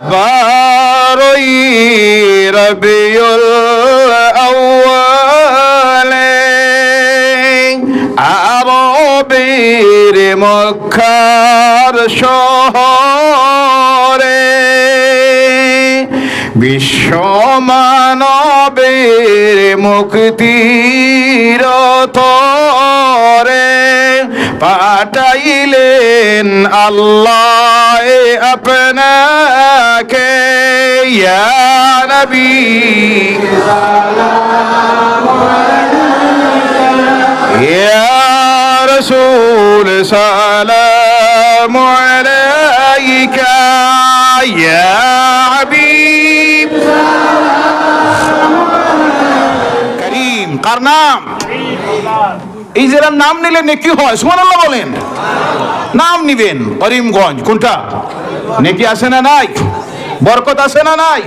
বারোই রবিউল আউয়ালে আরবের মক্কার শহরে বিশ্ব মানবের দিলেন আল্লাহ আপনাকে নবী। রসুল সালাম আলাইকা ইয়া হাবিব। করিম কার নাম? এই জেলার নাম নিলে নেকি হয়, সুবহানাল্লাহ বলেন। নাম নিবেন, করিমগঞ্জ, কোনটা? নেকি আছে না নাই? বরকত আছে না নাই?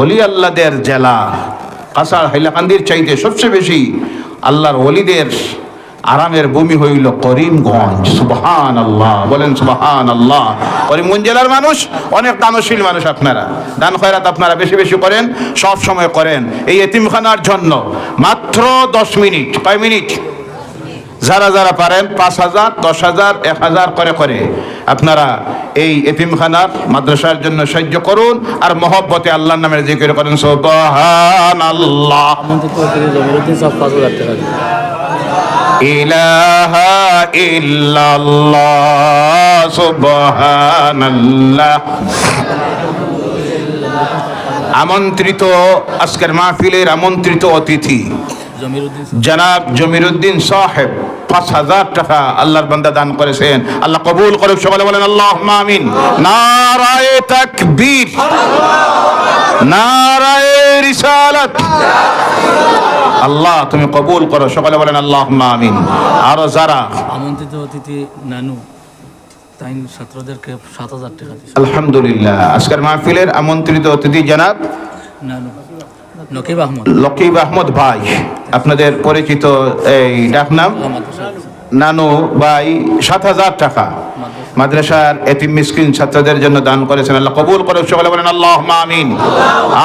ওলি আল্লাহদের জেলা। কাসার হাইলাকান্দির চাইতে সবচেয়ে বেশি আল্লাহর ওলিদের আরামের ভূমি হইল করিমগঞ্জ। সুবহান আল্লাহ বলেন সুবহান আল্লাহ করিমগঞ্জ জেলার মানুষ, অনেক দানশীল মানুষ আপনারা। দান খয়রাত আপনারা বেশি বেশি করেন, সব সময় করেন। এই এতিমখানার জন্য মাত্র দশ মিনিট, কয় মিনিট? যারা যারা পারেন, পাঁচ হাজার, দশ হাজার, এক হাজার করে করে আপনারা এই এতিমখানার মাদ্রাসার জন্য সাহায্য করুন আর মহব্বতে আল্লাহর নামের জিকির করেন সুবহান আল্লাহ আমন্ত্রিত করে আজকের মাহফিলের আমন্ত্রিত অতিথি জনাব জমিরুদ্দিন সাহেব পাঁচ হাজার টাকা আল্লাহর বান্দা দান করেছেন। আল্লাহ কবুল করে সকালে বলেন আল্লাহ আমিন। নারায়ে তাকবীর। নারায়ে রিসালাত। আল্লাহ তুমি কবুল করো সকালে বলেন আল্লাহ মামিন আরও যারা আমন্ত্রিত অতিথি নানু তাই ছাত্রদেরকে সাত হাজার টাকা আলহামদুলিল্লাহ। আজকের মাহফিলের আমন্ত্রিত অতিথি জনাব নানু। নকিব আহমদ। লকিব আহমদ ভাই আপনাদের পরিচিত এই ডাকনাম নানু ভাই সাত হাজার টাকা। মাদ্রাসার এতিম মিসকিন ছাত্রদের জন্য দান করেছেন আল্লাহ কবুল করে সকলে বলেন আল্লাহ মামিন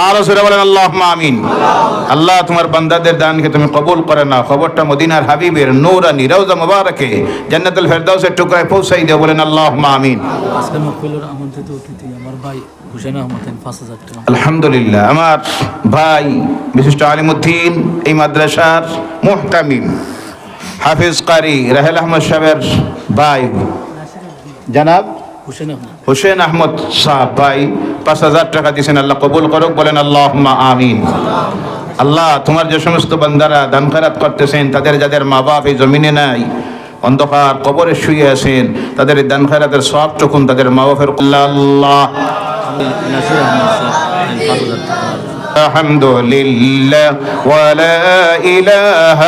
আর সুরে বলেন আল্লাহ মামিন আল্লাহ তোমার বান্দাদের দানকে তুমি কবুল করে না খবরটা মদিনার হাবিবের নৌরানি রওজা মুবারকে জান্নাতুল ফেরদাউসের টুকরায় পৌঁছাই দেও। বলেন আল্লাহ আমিন। আজকে মকবিলের আমন্ত্রিত অতিথি আমার ভাই হুসেন আহমদ তাই পাঁচ হাজার টাকা। আলহামদুলিল্লাহ আমার ভাই বিশিষ্ট আলিমুদ্দিন এই মাদ্রাসার মুহতামিম হাফিজ কারি রাহেল আহমদ সাহেবের ভাই। জানাব হুসেন আহমদ। সাহ ভাই পাঁচ হাজার টাকা দিয়েছেন আল্লাহ কবুল করুক বলেন আল্লাহ আমিন। আল্লাহ তোমার যে সমস্ত বান্দারা দান করতেছেন তাদের যাদের মা বাপ এই জমিনে নাই অন্ধকার কবরে শুয়ে আছেন তাদের এই দান খারাতের সব চকুন তাদের মা বাপের আল্লাহ নাসির আহমদ স্যার তাই পাঁচ হাজার টাকা الحمد لله ولا إله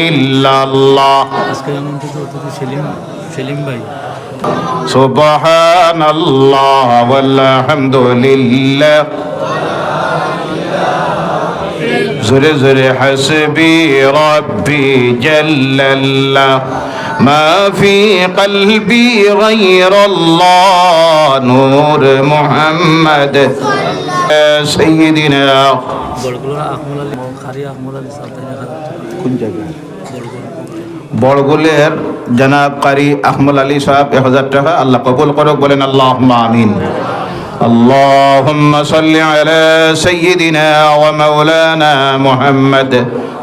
إلا الله আজকে আমন্ত্রিত অতিথি সেলিম সেলিম ভাই سبحان الله والحمد لله زر زر حسبي ربي جل الله ما في قلبي غير الله نور محمد سيدنا বড়গুলোর আহমদ আলী খারি আহমদ আলী স্যার তাই এক হাজার টাকা কোন জায়গায় বড়গুলো বড়গুলের জনাব কারি আহমদ আলী সাহেব এক হাজার টাকা আল্লাহ কবুল করুক বলেন আল্লাহ আমিন اللهم صل على سيدنا ومولانا محمد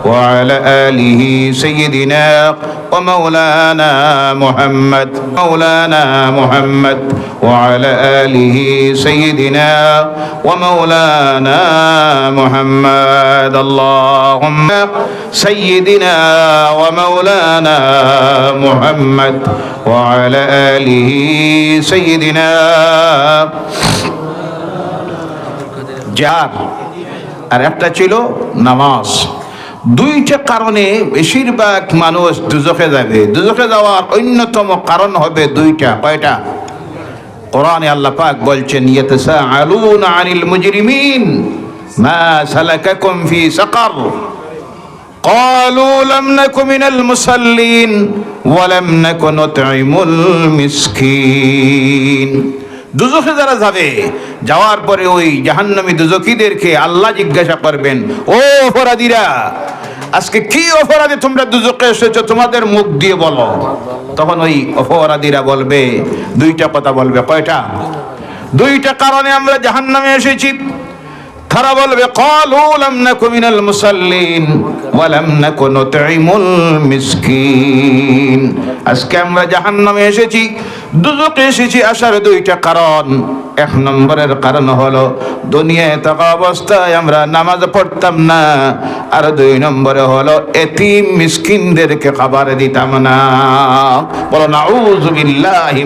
وعلى آله سيدنا ومولانا محمد مولانا محمد وعلى آله سيدنا ومولانا محمد اللهم سيدنا ومولانا محمد وعلى آله سيدنا যার আর একটা ছিল নামাজ দুইটা কারণে বেশিরভাগ মানুষ দুজখে যাবে দুজখে যাওয়ার অন্যতম কারণ হবে দুইটা কয়টা কোরআনে আল্লাহ পাক বলছেন ইয়াতাসাআলুনা আনিল মুজরিমিন মা সালাকাকুম ফি সাকার قالوا لم نك من المصلين ولم نك نطعم المسكين দুজখে যারা যাবে যাওয়ার পরে ওই জাহান্নামী দুজকিদেরকে আল্লাহ জিজ্ঞাসা করবেন ও অপরাধীরা আজকে কি অপরাধে তোমরা দুজকে এসেছ? তোমাদের মুখ দিয়ে বলো। তখন ওই অপরাধীরা বলবে, দুইটা কথা বলবে। কয়টা? দুইটা কারণে আমরা জাহান্নামে এসেছি। তারা বলবে ক্বালু লাম নাকু মিনাল মুসাল্লিন ওয়া লাম নাকু নুতঈমুল মিসকিন। আজকে আমরা জাহান্নামে এসেছি দুজকে এসেছি আসার দুইটা কারণ। এক নম্বরের কারণ হলো দুনিয়ায় থাকা অবস্থায় আমরা নামাজ পড়তাম না। আর দুই নম্বরে হলো, এতিম মিসকিনদেরকে খাবার দিতাম না। বলো না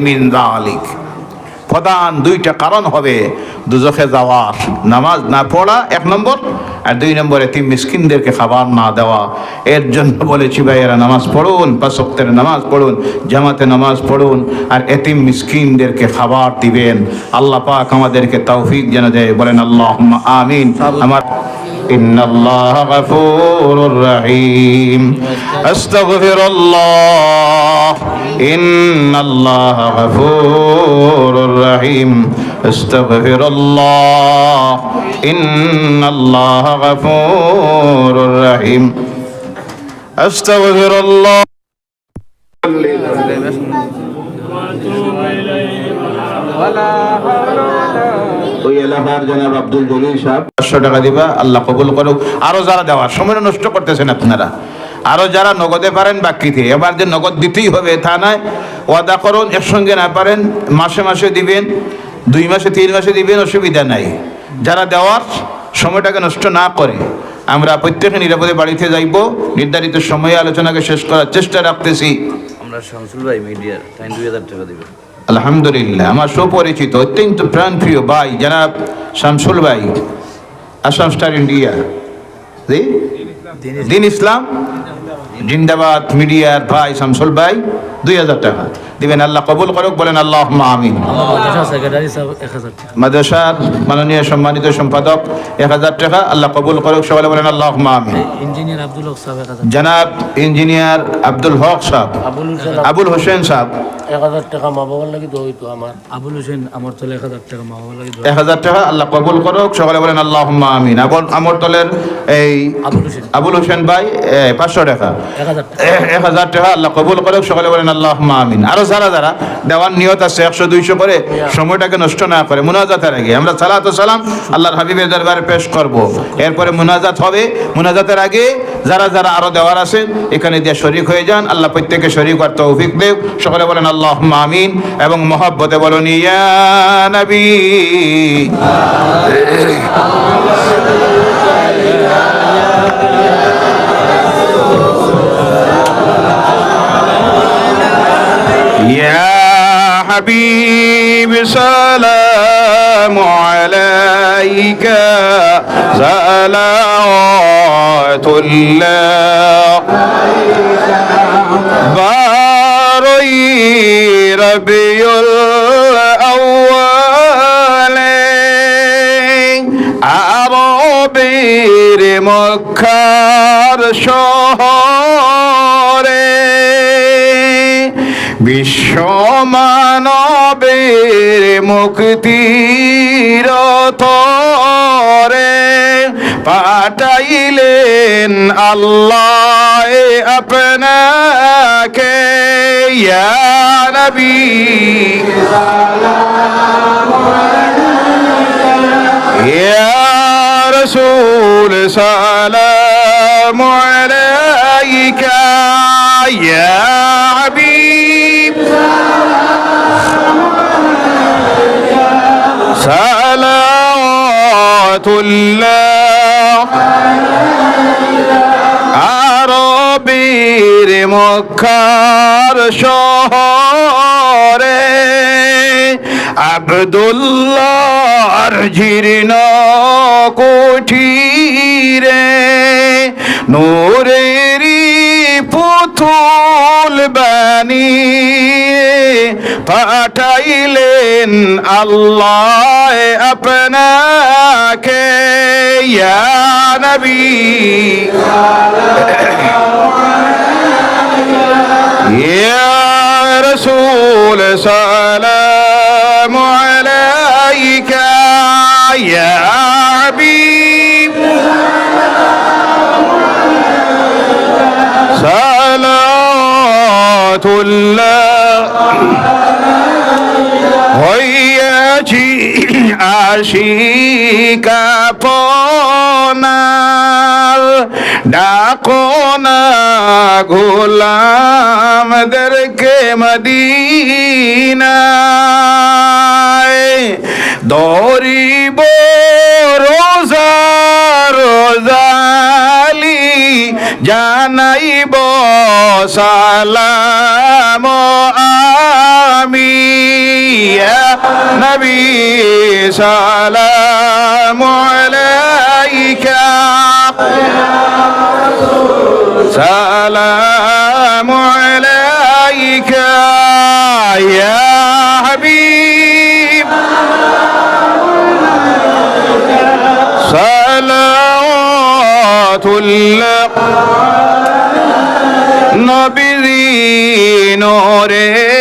মিন যালিক। প্রধান দুইটা কারণ হবে। দুজখে যাওয়ার নামাজ না পড়া এক নম্বর আর দুই নম্বরে তিন মিসকিনদেরকে খাবার না দেওয়া। এর জন্য বলেছি ভাইয়েরা নামাজ পড়ুন পাশক্তের নামাজ পড়ুন জামাতে নামাজ পড়ুন আর এতিম মিসকিনদেরকে খাবার দিবেন। আল্লাহ পাক আমাদেরকে তৌফিক যেন দেয়। বলেন আল্লাহ আমিন। আমার إن الله غفور رحيم. أستغفر الله. إن الله غفور رحيم. أستغفر الله. إن الله غفور رحيم. أستغفر الله. ওই এলাকার জনাব আব্দুল জলিল সাহেব। পাঁচশো টাকা দিবা আল্লাহ কবুল করুক। আরও যারা দেওয়ার সময় নষ্ট করতেছেন আপনারা। আরও যারা নগদে পারেন বাকিতে এবার যে নগদ দিতেই হবে তা নয়। ওয়াদা করুন একসঙ্গে না পারেন মাসে মাসে দিবেন দুই মাসে তিন মাসে দিবেন অসুবিধা নাই। যারা দেওয়ার সময়টাকে নষ্ট না করে আমরা প্রত্যেকে নিরাপদে বাড়িতে যাইব। নির্ধারিত সময়ে আলোচনাকে শেষ করার চেষ্টা রাখতেছি। আমরা শামসুল ভাই মিডিয়ার তাই দুই হাজার টাকা দিবে আলহামদুলিল্লাহ আমার সুপরিচিত অত্যন্ত প্রাণপ্রিয় ভাই জনাব শামসুল ভাই আসাম স্টার ইন্ডিয়া। জি? দিন ইসলাম। জিন্দাবাদ মিডিয়ার ভাই শামসুল ভাই দুই হাজার টাকা। দিবেন আল্লাহ কবুল করুক বলেন আল্লাহ আমিন। মাদ্রাসার মাননীয় সম্মানিত সম্পাদক এক হাজার টাকা আল্লাহ কবুল করুক সবাই বলেন আল্লাহ আমিন। ইঞ্জিনিয়ার আব্দুল হক সাহেব জনাব ইঞ্জিনিয়ার আব্দুল হক সাহেব আবুল হোসেন আবুল হোসেন সাহেব। এক হাজার টাকা মা বাবার লাগি দইতো আমার। আবুল হোসেন আমার তলে এক হাজার টাকা মা বাবা লাগে এক হাজার টাকা আল্লাহ কবুল করুক সকলে বলেন আল্লাহ আমিন। আবুল আমর দলের এই আবুল হোসেন। ভাই পাঁচশো টাকা। এক হাজার টাকা। এ- এক হাজার টাকা আল্লাহ কবুল করুক সকলে বলেন আল্লাহ আমিন। আরও যারা যারা দেওয়ার নিয়ত আছে একশো দুইশো করে সময়টাকে নষ্ট না করে মুনাজাতের আগে আমরা সালাত সালাম আল্লাহর হাবিবের দরবারে পেশ করব। এরপরে মুনাজাত হবে। মুনাজাতের আগে যারা যারা আরও দেওয়ার আছে এখানে দিয়ে শরিক হয়ে যান। আল্লাহ প্রত্যেকে শরিক আর তৌফিক দেব সকলে বলেন আল্লাহ আমিন এবং মহব্বতে বলুন ইয়া নবী। يا حبيب سلام عليك. صلوات الله باري ربي الأول. أبو بير مكرشو বিশ্ব মানবের মুক্তি রে পাঠাইলেন আল্লাহ আপনাকে নবি। রসুল সাল আলাইকা ইয়া صلوات الله আরবির মক্কার শহরে আবদুল্লাহর জীর্ণ কুঠিরে নূরেরি পুতুল বানিয়ে দিলেন আল্লাহ আপনাকে নবী রসুল সালাম আলাইকা হাবিব সালাতুল্লাহ আজি আশিকা পনার ডাকোনা গোলামদেরকে মদিনায়। দৌড়িব রোজা রোজালি জানাইব সালা ইয়া নবী সালাম আলাইকা সালাম আলাইকা ইয়া হাবিব সালাতুল্লাহ নবীজি নোরেরি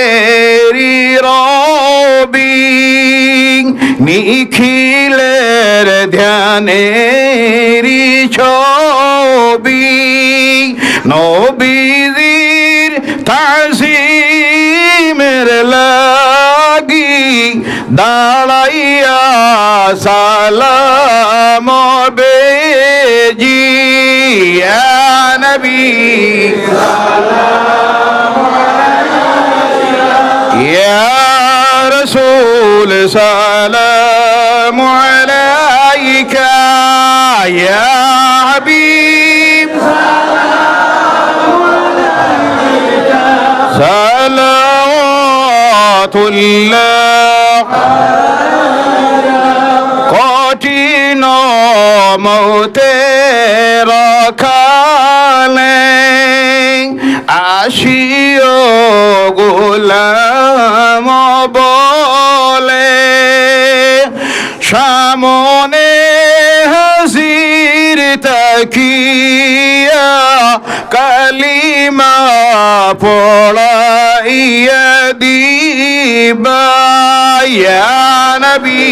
নিখিলের ধ্যানেরি ছবি নবীজির তাসিমের লাগি দাঁড়াইয়া সালাম বেজি ইয়া নবী يا رسول سلام عليك يا حبيب صلوات الله কঠিন মৌতের কালে আসিও গোলাম মনে হাজির তাকিয়া কালিমা পড়াইয়া দিবা নবী।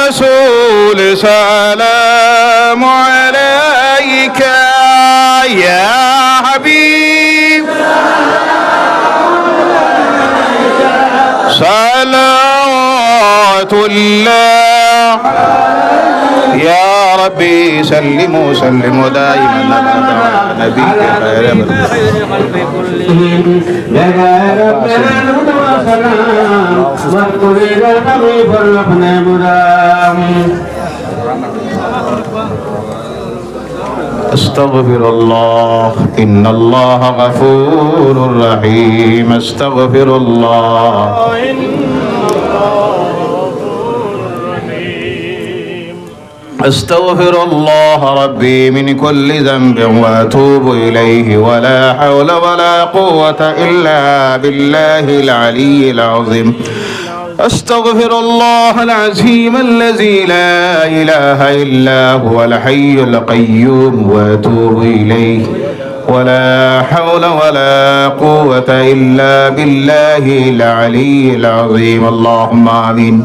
রসুল সালা الله يا ربي سلموا سلموا دائما على نبيك يا من سلام وقل إلى الحبيب استغفر الله إن الله غفور رحيم. استغفر الله أستغفر الله ربي من كل ذنب وأتوب إليه ولا حول ولا قوة إلا بالله العلي العظيم. أستغفر الله العظيم الذي لا إله إلا هو الحي القيوم وأتوب إليه. ولا حول ولا قوة إلا بالله العلي العظيم. اللهم آمين.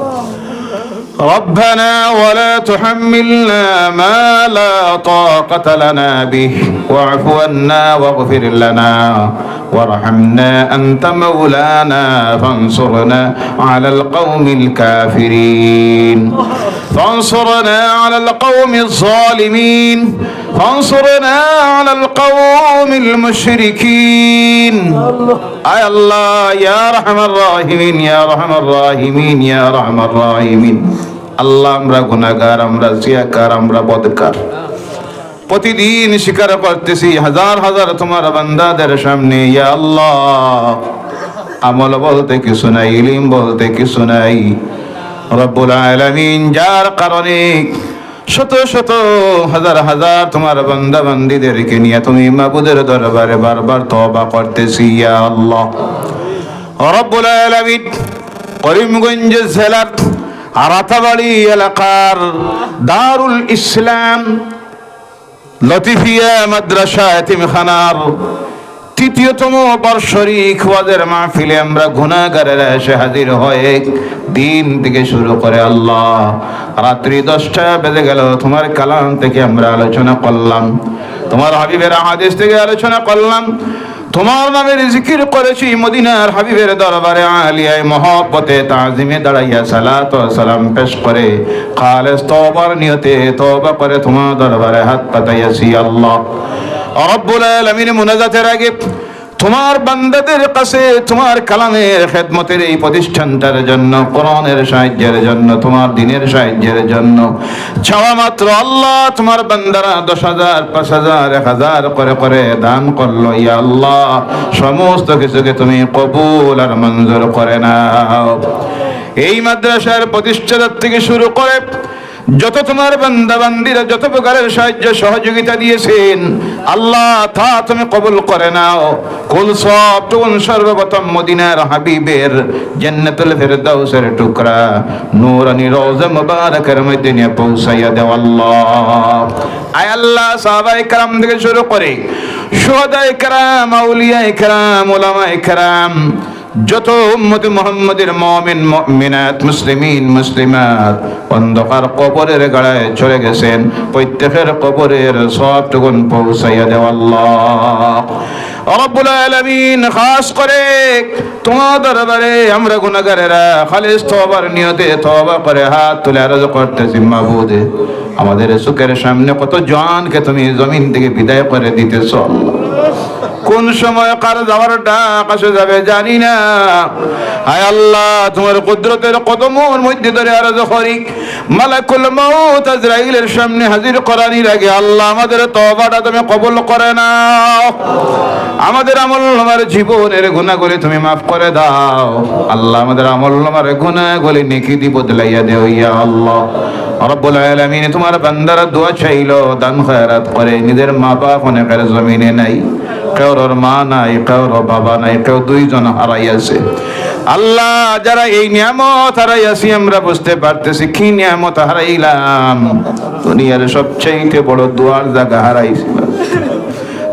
ربنا ولا تحملنا ما لا طاقة لنا به. واعف عنا واغفر لنا. وارحمنا أنت مولانا فانصرنا على القوم الكافرين. فانصرنا على القوم الظالمين. فانصرنا على القوم المشركين. يا الله يا رحم الراحمين يا رحم الراحمين يا رحم الراحمين. আল্লাহ, আমরা গুনাহগার, আমরা জিয়াকার, আমরা বদকার। প্রতিদিন স্বীকার করতেছি, হাজার হাজার তোমার বান্দাদের সামনে, ইয়া আল্লাহ। আমল বলতে কিছু নাই, ইলিম বলতে কিছু নাই। রব্বুল আলামিন যার কারণে শত শত হাজার হাজার তোমার বান্দা বান্দিদেরকে নিয়ে তুমি মাবুদের দরবারে বারবার তওবা করতেছি, ইয়া আল্লাহ। রব্বুল আলামিন করিমগঞ্জ জেলার আরাতাবাড়ি এলাকার দারুল ইসলাম লতিফিয়া মাদ্রাসা এতিমখানার তৃতীয়তম বর্ষরিক মাহফিলে আমরা গুণাগারেরা এসে হাজির হয়ে দিন থেকে শুরু করে আল্লাহ। রাত্রি দশটা বেজে গেল, তোমার কালাম থেকে আমরা আলোচনা করলাম। তোমার হাবিবের হাদিস থেকে আলোচনা করলাম। তোমার নামের জিকির করেছি মদিনার হাবিবের দরবারে আলিয়ায় মহব্বতে তাজিমে দাঁড়াইয়া সালাত সালাম পেশ করে। খালেস তওবার নিয়তে তওবা করে তোমার দরবারে হাত পাতাইয়াছি আল্লাহ। রব্বুল আলমিন মুনাজাতের আগে তোমার বান্দাদের কাছে, তোমার কালামের খেদমতের এই প্রতিষ্ঠানটার জন্য, কোরআনের সাহায্যের জন্য, তোমার দিনের সাহায্যের জন্য। ছাওয়া মাত্র আল্লাহ, তোমার বান্দারা দশ হাজার, পাঁচ হাজার, এক হাজার করে করে দান করল। ইয়া আল্লাহ, সমস্ত কিছুকে তুমি কবুল আর মঞ্জুর করে নাও। এই মাদ্রাসার প্রতিষ্ঠাতার থেকে শুরু করে যত তোমার বান্দা বান্দিরা যত প্রকারের সাহায্য সহযোগিতা দিয়েছেন আল্লাহ তা তুমি কবুল করে নাও কুল সব টুকুন সর্বপ্রথম মদিনার হাবিবের জান্নাতুল ফেরদাউসের টুকরা নূরানি রওজা মুবারাকের মধ্যে নিয়ে পৌঁছাইয়া দেও আল্লাহ আয় আল্লাহ সাহাবায়ে کرام থেকে শুরু করে শুহাদায়ে کرام আউলিয়ায়ে کرام উলামায়ে کرام যত উম্মতে মুহাম্মাদের মুমিন, মুমিনাত, মুসলিমিন, মুসলিমাত, অন্ধকার কবরের গাড়ায় চলে গেছেন, প্রত্যেকের কবরের সবটুকুন পৌঁছাইয়া দেও আল্লাহ। রব্বুল আলামিন খাস করে, তোমার দরবারে আমরা গুনাহগারেরা খালিস তওবার নিয়তে তওবা করে হাত তুলে আরজ করতেছি, মাবুদে। আমাদের সুখের সামনে কত জনকে তুমি জমিন থেকে বিদায় করে দিতেছ আল্লাহ। কোন সময় কার যাওয়ার ডাক আসে যাবে জানি না। হায় আল্লাহ, তোমার কুদরতের কদমের মধ্যে ধরে আর করি মালাকুল সামনে হাজির আল্লাহ আমাদের তওবাটা তুমি কবুল করে নাও। আমাদের আমল নামার জীবনের গুনাহগুলি তুমি মাফ করে দাও। আল্লাহ আমাদের আমল নামার গুনাহগুলি নেকি দি বদলাইয়া দেও ইয়া আল্লাহ। রব্বুল আলামিন, তোমার বান্দারা দোয়া চাইলো, দান খয়রাত করে, নিজের মা বাপ অনেকের জমিনে নাই। কারোর মা নাই, কারোর বাবা নাই, কেউ দুইজন হারাইয়াছে। আল্লাহ, যারা এই নিয়ামত হারাইয়াছি, আমরা বুঝতে পারতেছি, কি নিয়ামত হারাইলাম। দুনিয়ার সবচেয়ে বড় দুয়ার জায়গা হারাইছি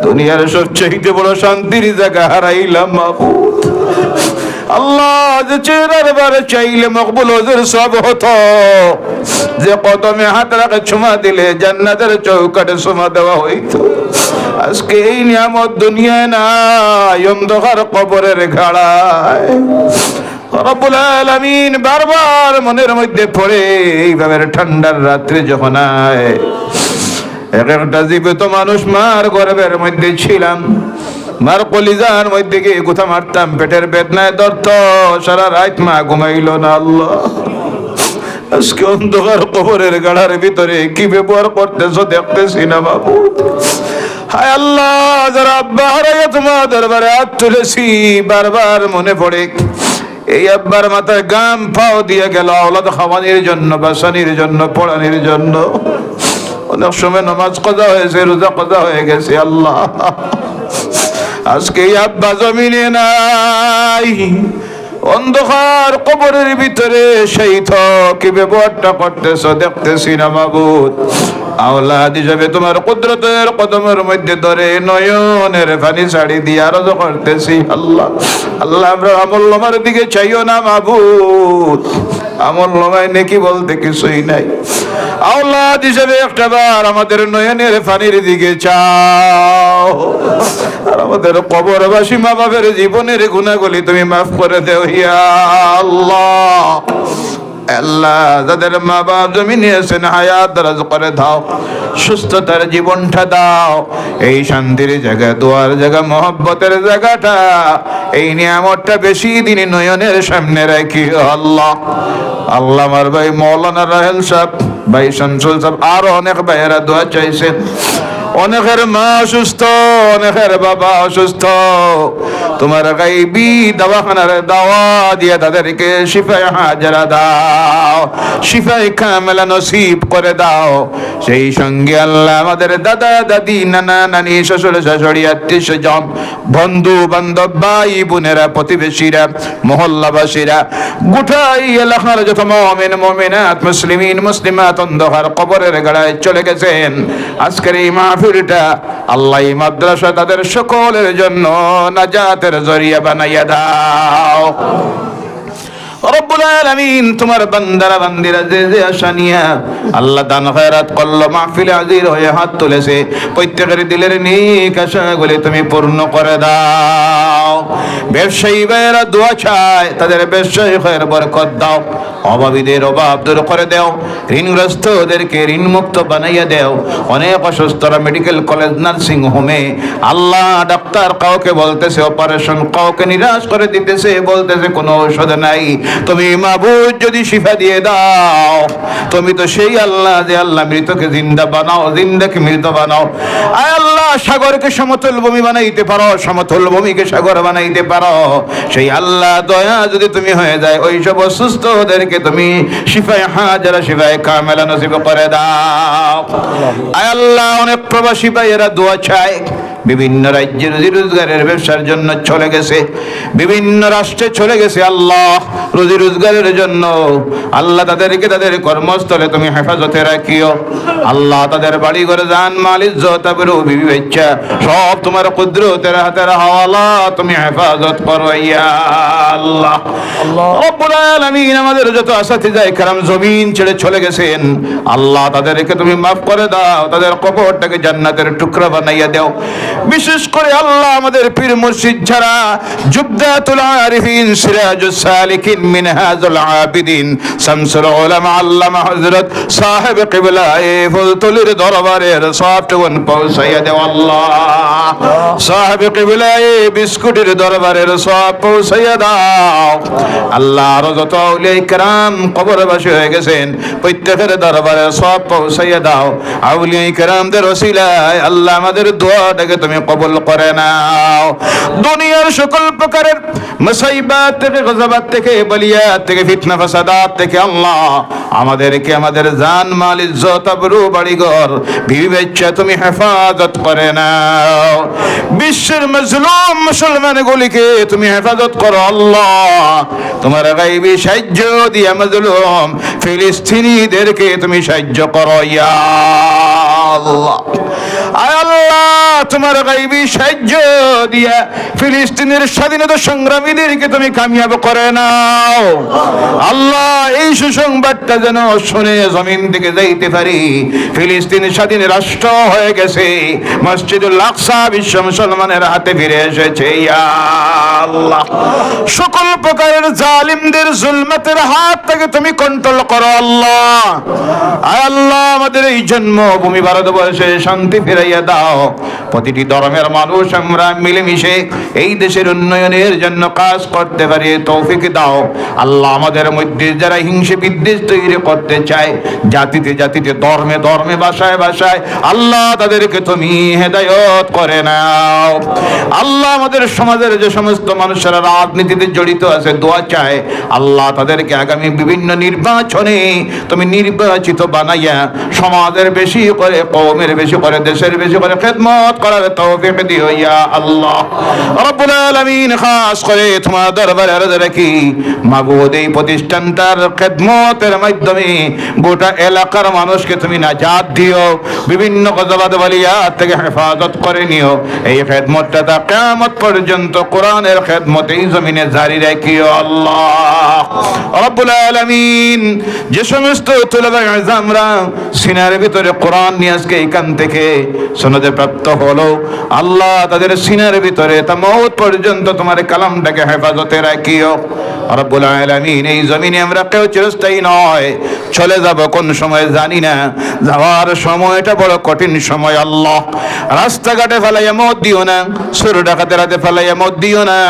দুনিয়ার সবচেয়ে বড় শান্তির জায়গা হারাইলাম মাবুদ আল্লাহ, যে চেহারার বারে চাইলে মকবুল হজুর সব হতো। যে কদমে হাত রাখে ছুমা দিলে জান্নাতের চৌকাটে ছুমা দেওয়া হইতো। আজকে এই নিয়ামত দুনিয়ায় নাই, অন্ধকার কবরের ঘাড়ায়। রব্বুল আলামিন বারবার মনের মধ্যে পড়ে, এইভাবে ঠান্ডার রাত্রে যখন আয়, এক একটা জীবিত মানুষ মার গর্বের মধ্যে ছিলাম, মার কলিজার মধ্যে গিয়ে কোথা মারতাম, পেটের বেদনায় দর্ত সারা রাত মা ঘুমাইল না আল্লাহ। আজকে অন্ধকার কবরের গাড়ার ভিতরে কি ব্যবহার করতেছ দেখতেছি না বাবু। হায় আল্লাহ, যারা আব্বা হারাইয়া তোমার দরবারে হাত তুলেছি, বারবার মনে পড়ে। এই আব্বার মাথায় গাম পাও দিয়ে গেল, আওলাদ খাওয়ানির জন্য, বাসানির জন্য, পড়ানির জন্য। অনেক সময় নামাজ কজা হয়েছে, রোজা কজা হয়ে গেছে, আল্লাহ। আজকে এই আব্বা জমিনে নাই। অন্ধকার কবরের ভিতরে সেই থ কি ব্যবহারটা করতেছ, দেখতেছি না মাবুদ। আওলাদ হিসাবে তোমার কুদরতের কদমের মধ্যে ধরে নয়নের পানি ছাড়ি দিয়ে আরজ করতেছি। আল্লাহ আল্লাহ, আমরা আমল লমার দিকে চাইও না মাবুদ। আমল লমায় নাকি বলতে কিছুই নাই। আওলাদ হিসাবে একটা বার আমাদের নয়নের পানির দিকে চাও। আর আমাদের কবরবাসী মা বাপের জীবনের গুণাগুলি তুমি মাফ করে দেও, ইয়া আল্লাহ। আল্লাহ, যাদের মা বাপ জমিনে আছেন হায়াত দারাজ করে দাও, সুস্থতার জীবনটা দাও। এই শান্তির জায়গা, দোয়ার জায়গা, মহব্বতের জায়গাটা, এই নিয়ামতটা বেশি দিন নয়নের সামনে রাখি আল্লাহ। আল্লাহ আমার ভাই মৌলানা রাহেল সাহেব, ভাই শামসুল সাহেব, আরও অনেক ভাইয়েরা দোয়া চাইছেন অনেকের মা অসুস্থ, অনেকের বাবা অসুস্থ। তোমার গাইবি দাওয়াখানার দাওয়া দিয়ে তাদেরকে শিফায় হাজারা দাও। শিফায় কামেলা নসিব করে দাও। সেই সঙ্গে আল্লাহ আমাদের দাদা, দাদি, নানা, নানি, শ্বশুর, শাশুড়ি, আত্মীয় স্বজন, বন্ধু, বান্ধব, ভাই, বোনেরা, প্রতিবেশীরা, মহল্লাবাসীরা, গোটাই এলাকার যত মমিন, মমিনাত, মুসলিমিন, মুসলিমাত অন্ধকার কবরের গাড়ায় চলে গেছেন। আজকের এই মাহফিলটা আল্লাহ মাদ্রাসা তাদের সকলের জন্য নাজাতের জরিয়া বানাইয়া দাও। তোমার বান্দারা, বান্দিরা যে যে আল্লাহ দান করল, মাহফিলে হয়ে হাত তুলেছে। প্রত্যেকের দিলের আশাগুলি তুমি পূর্ণ করে দাও। ব্যবসায়ী ভাইয়েরা দোয়া চায়, তাদের ব্যবসায়ী বরকত দাও। অভাবীদের অভাব দূর করে দাও, ঋণগ্রস্তদেরকে ঋণ মুক্ত বানাইয়া দাও। অনেক অসুস্থরা মেডিকেল কলেজ নার্সিং হোমে আল্লাহ ডাক্তার কাউকে বলতেছে অপারেশন কাউকে নিরাশ করে দিতেছে, বলতেছে কোনো ঔষধ নাই। তুমি মাবুদ যদি শিফা দিয়ে দাও, তুমি তো সেই আল্লাহ যে আল্লাহ মৃতকে জিন্দা বানাও, জিন্দাকে মৃত বানাও। আয় আল্লাহ, সাগরকে সমতল ভূমি বানাইতে পারো, সমতল ভূমিকে সাগর বানাইতে পারো। সেই আল্লাহ দয়া যদি তুমি হয়ে যায়, ওই সব অসুস্থদেরকে তুমি শিফায় হাজারা, শিফায় কামেলা নসিব করে দাও। আয় আল্লাহ, অনেক প্রবাসী ভাইয়েরা দোয়া চায়। বিভিন্ন রাজ্যে রুজি রোজগারের ব্যবসার জন্য চলে গেছে বিভিন্ন রাষ্ট্রে চলে গেছে আল্লাহ রুজি রোজগারের জন্য। আল্লাহ তাদেরকে তাদের কর্মস্থলে তুমি হেফাজতে রাখিও। আল্লাহ তাদের বাড়ি ঘরে যান মাল ইজ্জত আবরু বিবি বাচ্চা সব তোমার কুদরতের হাতের হাওয়ালা তুমি হেফাজত করো ইয়া আল্লাহ। রব্বুল আলামিন আমাদের যত আসাতে যায় কারণ জমিন ছেড়ে চলে গেছেন। আল্লাহ তাদেরকে তুমি মাফ করে দাও তাদের কবরটাকে জান্নাতের টুকরা বানাইয়া দাও। বিশেষ করে আল্লাহ আমাদের পীর মুর্শিদ ছাড়া জুবদাতুল আরিফিন, সিরাজুস সালিকিন, মিনহাজুল আবিদিন, শামসুল উলামা, আল্লামা হযরত সাহেব কিবলা এ ফুলতুলির দরবারে সফট ওয়ান পৌঁছাইয়া দেও আল্লাহ। সাহেব কিবলা এ বিস্কুটের দরবারে সব পৌঁছাইয়া দাও। আল্লাহ আরও যত আউলিয়া কবর বসে হয়ে গেছেন, প্রত্যেকের দরবারে সব পৌঁছাইয়া দাও। আউলিয়া ইকরামদের ওসিলায় আল্লাহ আমাদের দোয়াটাকে তুমি কবুল করে নাও। দুনিয়ার সকল প্রকারের মুসাইবাত থেকে, গজবাত থেকে, বলিয়াত থেকে, ফিতনা ফাসাদাত থেকে আল্লাহ আমাদেরকে আমাদের জান, মাল, ইজ্জত, আবরু, বাড়িঘর, বিবি বাচ্চা তুমি হেফাজত করে নাও। বিশ্বের মজলুম মুসলমানগুলিকে তুমি হেফাজত করো আল্লাহ। তোমার গাইবি সাহায্য দিয়া মজলুম ফিলিস্তিনিদেরকে তুমি সাহায্য করো, ইয়া আল্লাহ। আল্লাহ তোমার গাইবি সাহায্য দিয়া ফিলিস্তিনের স্বাধীনতা সংগ্রামীদেরকে তুমি কামিয়াব করে নাও। আল্লাহ এই সুসংবাদটা যেন শুনে জমিন থেকে যাইতে পারি। ফিলিস্তিন স্বাধীন রাষ্ট্র হয়ে গেছে। মসজিদুল আকসা বিশ্ব মুসলমানের হাতে ফিরে এসেছে। সকল প্রকারের জালিমদের হাত থেকে তুমি কন্ট্রোল করো আল্লাহ। আল্লাহ, আমাদের এই জন্মভূমি ভারতবর্ষে শান্তি ফিরাইয়া দাও। প্রতিটি ধর্মের মানুষ আমরা মিলেমিশে এই দেশের উন্নয়নের জন্য কাজ করতে পারি, তৌফিক দাও। আল্লাহ আমাদের মধ্যে যারা হিংসে বিদ্বেষ তৈরি করতে চায়। জাতিতে জাতিতে, ধর্মে ধর্মে, ভাষায় ভাষায়। আল্লাহ তাদেরকে তুমি হেদায়ত করে নাও। আল্লাহ আমাদের সমাজের যে সমস্ত মানুষেরা রাজনীতিতে জড়িত আছে, দোয়া চায়, আল্লাহ তাদেরকে আগামী বিভিন্ন নির্বাচনে তুমি নির্বাচিত বানাইয়া সমাজের বেশি করে কৌমের বেশি করে, দেশের বেশি করে খেদমত করার তৌফিক দিও ইয়া আল্লাহ। রব্বুল আলামিন, খাস করে তোমার দরবারে রাখি মাবুদ এই প্রতিষ্ঠানটার খেদমতের মাধ্যমে গোটা এলাকার মানুষকে তুমি নাজাত দিও, বিভিন্ন গজবাদ বালিয়াত থেকে হেফাজত করে নিও। এই খেদমতটা তা কিয়ামত পর্যন্ত কোরআনের খেদমত এই জমিনে জারি রাখিও আল্লাহ। রব্বুল যে সমস্ত আজমরা সিনার ভিতরে কোরআন নিয়ে আজকে এখান থেকে সনদে প্রাপ্ত হলো, আল্লাহ তাদের সিনার ভিতরে তা পর্যন্ত তোমার কালামটাকে হেফাজতে রাখিও। রব্বুল এই জমিনে আমরা কেউ চিরস্থায়ী নয়। চলে যাব কোন সময় জানি না। যাওয়ার সময়টা বড় কঠিন সময়, আল্লাহ। রাস্তাঘাটে ফেলাইয়া মত দিও না। সুর ডাকাতে রাতে ফেলাইয়া মত দিও না।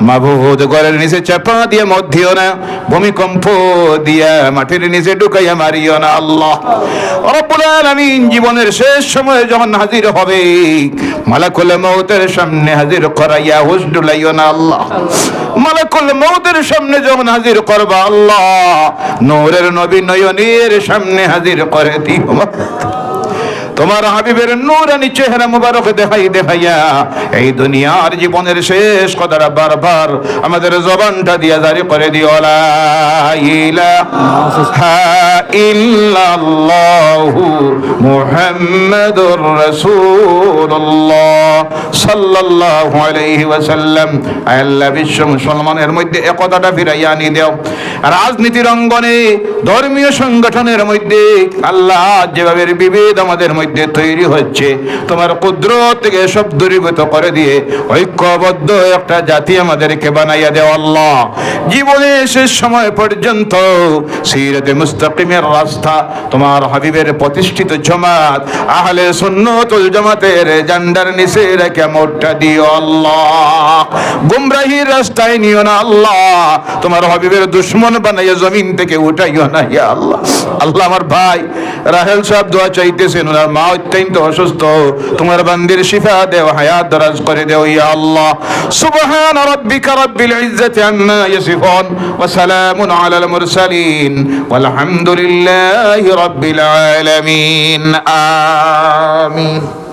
মাবুদ ঘরের নিচে চাপা দিয়ে মত দিও না। ভূমিকম্প দিয়া মাটির নিচে ঢুকাইয়া মারিও না, আল্লাহ। রব্বুল জীবনের শেষ সময়ে যখন হাজির হবে, মালাকুল মৌতের সামনে হাজির করাইয়া হুশ ডুলাইও না, আল্লাহ। মালাকুল মৌতের সামনে যখন হাজির করবা, আল্লাহ। নূরের নবী নয়নের সামনে হাজির করে দিও। তোমার হাবিবের নূরানি চেহারা মুবারক দেখাই দেখাইয়া, এই দুনিয়ার জীবনের শেষ কথাটা বারবার আমাদের জবানটা দিয়া জারি করে দিও ইল্লাল্লাহু বিশ্ব মুসলমানের মধ্যে রাজনীতির অঙ্গনে, ধর্মীয় সংগঠনের মধ্যে আল্লাহ যেভাবে বিভেদ আমাদের মধ্যে তৈরি হচ্ছে। তোমার কুদরত থেকে সব দূরীভূত করে দিয়ে ঐক্যবদ্ধ একটা জাতি আমাদেরকে বানাইয়া দেও আল্লাহ। জীবনে শেষ সময় পর্যন্ত সিরাতে মুস্তাকিমের রাস্তা, তোমার হাবিবের প্রতিষ্ঠিত জমাত, আহলে সুন্নতুল জামাতের জান্ডার নিচে রেখে মোটটা দিও আল্লাহ। গুমরাহির রাস্তায় নিও না আল্লাহ। তোমার হাবিবের দুশ্মন বানাইয়া জমিন থেকে উঠাইও না ইয়া আল্লাহ। আল্লাহ আমার ভাই, রাহেল সাহেব দোয়া চাইতেছেন, ওনার মা অত্যন্ত অসুস্থ। তোমার বান্দির শিফা দেও, হায়াত দরাজ করে দেও, ইয়া আল্লাহ। সুবহান রাব্বিকা রাব্বিল ইজ্জাতি আম্মা ইয়াসিফুন, ওয়া সালামুন আলাল মুরসালিন, ওয়ালহামদুলিল্লাহি রাব্বিল আলামিন। আমিন।